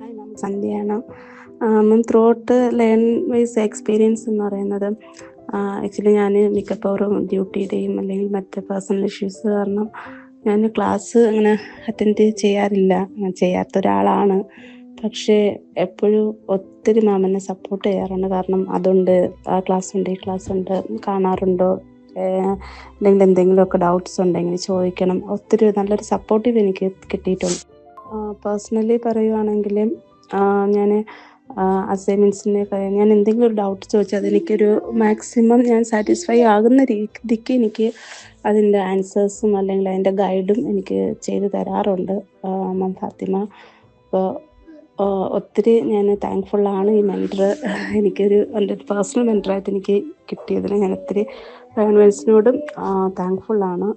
Hi ma'am സന്ധ്യയാണ് ma'am throughout learn wise experience എന്ന് പറയുന്നത് actually ഞാൻ മിക്കപ്പോഴും ഡ്യൂട്ടിയുടെയും അല്ലെങ്കിൽ മറ്റ് പേഴ്സണൽ ഇഷ്യൂസ് കാരണം ഞാൻ ക്ലാസ് അങ്ങനെ അറ്റൻഡ് ചെയ്യാറില്ല. ചെയ്യാത്ത ഒരാളാണ്. പക്ഷേ എപ്പോഴും ഒത്തിരി മാം എന്നെ സപ്പോർട്ട് ചെയ്യാറുണ്ട്. കാരണം അതുണ്ട്. ആ ക്ലാസ് ഉണ്ട് ഈ ക്ലാസ് ഉണ്ട്. കാണാറുണ്ടോ? അല്ലെങ്കിൽ എന്തെങ്കിലുമൊക്കെ ഡൗട്ട്സ് ഉണ്ടെങ്കിൽ ചോദിക്കണം. ഒത്തിരി നല്ലൊരു സപ്പോർട്ടീവ് എനിക്ക് കിട്ടിയിട്ടുണ്ട്. പേഴ്സണലി പറയുവാണെങ്കിൽ ഞാൻ അസൈൻമെന്റ്സിന്റെ ഞാൻ എന്തെങ്കിലും ഒരു ഡൗട്ട് ചോദിച്ചാൽ അതെനിക്കൊരു മാക്സിമം ഞാൻ സാറ്റിസ്ഫൈ ആകുന്ന രീതിക്ക് എനിക്ക് അതിന്റെ ആൻസേഴ്സും അല്ലെങ്കിൽ അതിന്റെ ഗൈഡും എനിക്ക് ചെയ്തു തരാറുണ്ട് മാം ഫാത്തിമ. അപ്പോൾ ഒത്തിരി ഞാൻ താങ്ക്ഫുള്ളാണ് ഈ മെന്റർ എനിക്കൊരു എന്റെ പേഴ്സണൽ മെന്ററായിട്ട് എനിക്ക് കിട്ടിയതിന്. ഞാൻ ഒത്തിരി ഗവൺമെന്റ്സിനോടും താങ്ക്ഫുള്ളാണ്